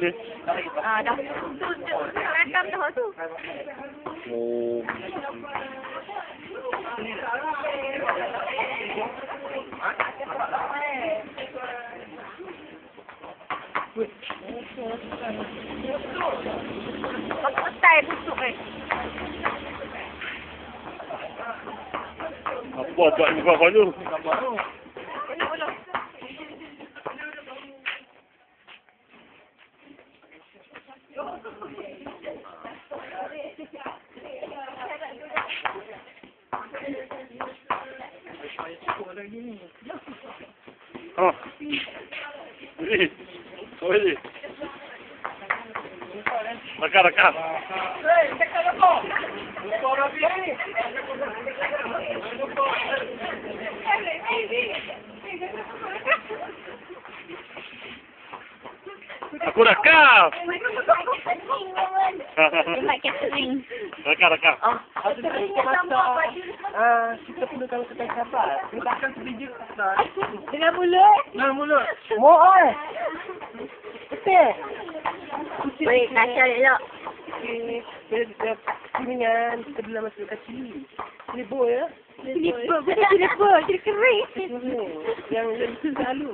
Ni. Ah, dah. Tu, tu. Rekam dah tu. Oh. Petai busuk eh. Apa buat muka kau tu? Oh. Ini. Oh ini. Rekam, rekam. Aku rekam. Buat catering. Rekam, rekam. Oh. Ada tak kita masak. Ah, kita perlu tahu kita sabar. Letakkan sedikit tak. Dengan mulut. Nah, mulut. Mau eh. Betul. Baik, Nasya elok. Kuningan, kita bila masuk kecil. Ini boy ya. Silipur. Bukan silipur. Silipur kering. Yang yang selalu.